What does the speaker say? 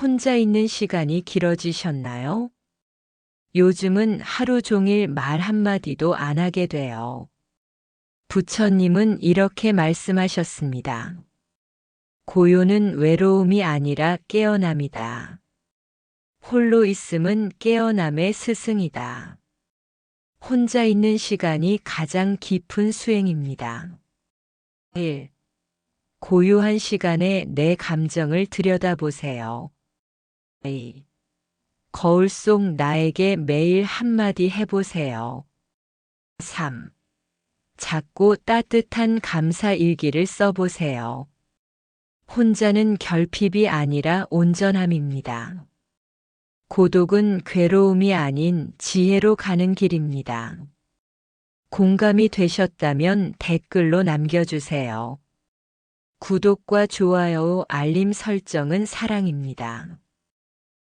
혼자 있는 시간이 길어지셨나요? 요즘은 하루 종일 말 한마디도 안 하게 돼요. 부처님은 이렇게 말씀하셨습니다. 고요는 외로움이 아니라 깨어남이다. 홀로 있음은 깨어남의 스승이다. 혼자 있는 시간이 가장 깊은 수행입니다. 1. 고요한 시간에 내 감정을 들여다보세요. 2. 거울 속 나에게 매일 한마디 해보세요. 3. 작고 따뜻한 감사 일기를 써보세요. 혼자는 결핍이 아니라 온전함입니다. 고독은 괴로움이 아닌 지혜로 가는 길입니다. 공감이 되셨다면 댓글로 남겨주세요. 구독과 좋아요, 알림 설정은 사랑입니다.